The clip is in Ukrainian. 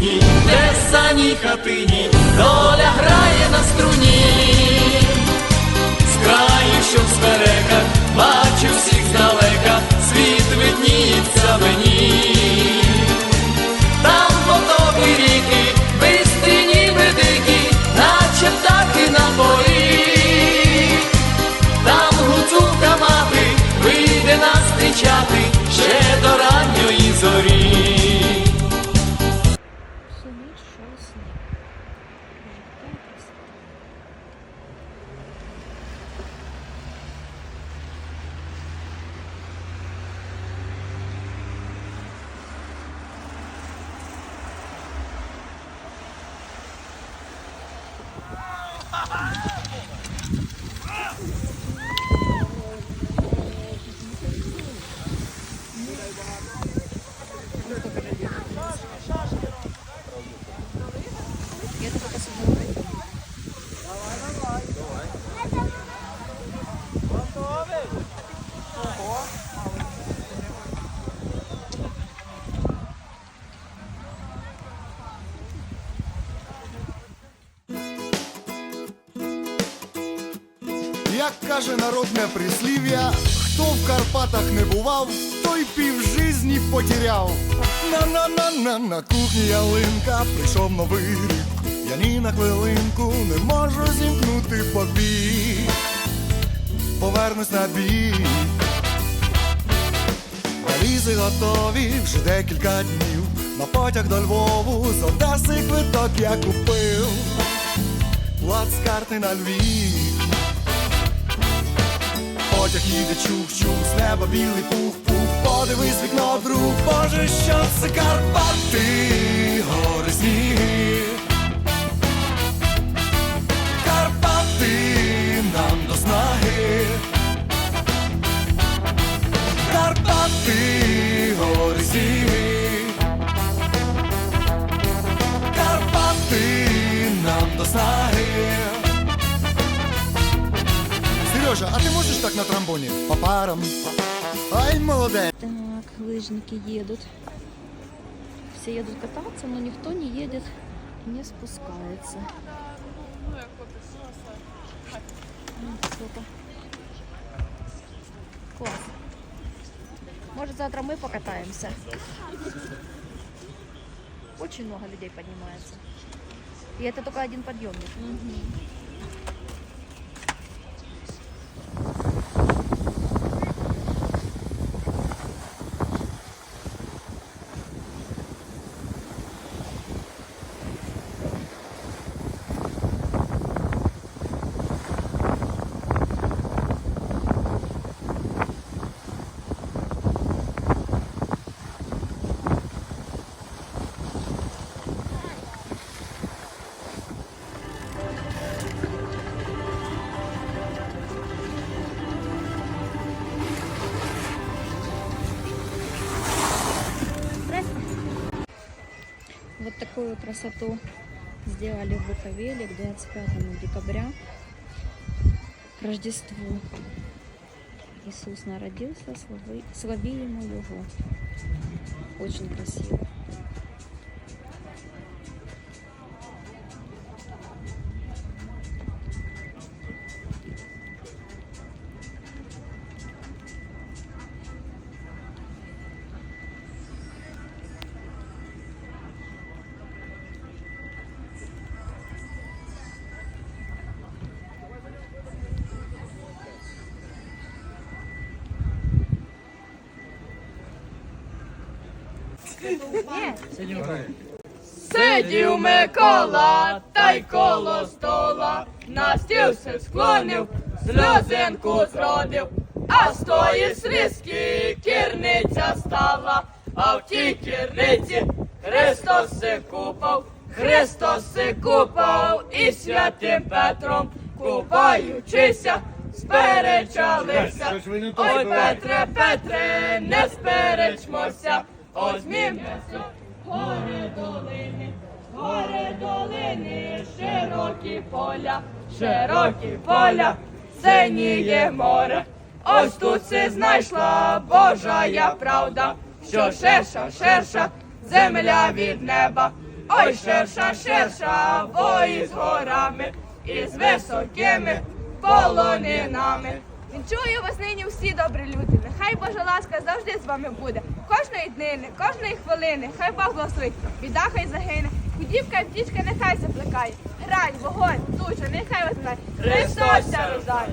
сині, тесаній хатині, доля грає на струні. Суміш шосний. Каже народне прислів'я, хто в Карпатах не бував, той півжизні потеряв. На-на-на-на на кухні ялинка прийшов новий рік. Я ні на хвилинку не можу зімкнути побіг. Повернусь на бій. Валізи готові вже декілька днів. На потяг до Львову з Одеси квиток я купив. Плацкарти на Львів. Потяг їде чух-чух, з неба білий пух-пух Подивись вікно, друг, Боже, що це Карпати, гори сніги. Карпати нам до снаги. Карпати, гори сніги. Карпати нам до снаги Сережа, а ты можешь так на тромбоне? По парам. Ай, молодец. Так, лыжники едут. Все едут кататься, но никто не едет, не спускается. Класс. Может, завтра мы покатаемся? Очень много людей поднимается. И это только один подъемник. Вот такую красоту сделали в Буковеле к 25 декабря, к Рождеству. Иисус народился, слави, славимо Его. Очень красиво. Сидів Микола, та й коло стола, на стіл се склонив, сльозинку зродив, а з тої слізки кірниця стала, а в тій кірниці Христос се купав, Христос се купав і святим Петром, купаючися, сперечалися. Ой, Петре, Петре, не сперечмося, озмімося. Гори долини, гори долини, широкі поля, широкі поля, синіє море. Ось тут си знайшла Божая правда, що ширша, ширша земля від неба. Ой, ширша, ширша, бої з горами і з високими полонинами. Вінчую вас нині всі добрі люди. Нехай Божа ласка завжди з вами буде. Кожної днини, кожної хвилини, хай Бог благословить, біда хай загине. Худівка і птічка нехай запликає. Грань, вогонь, туча, нехай вас знає. Христос рождає.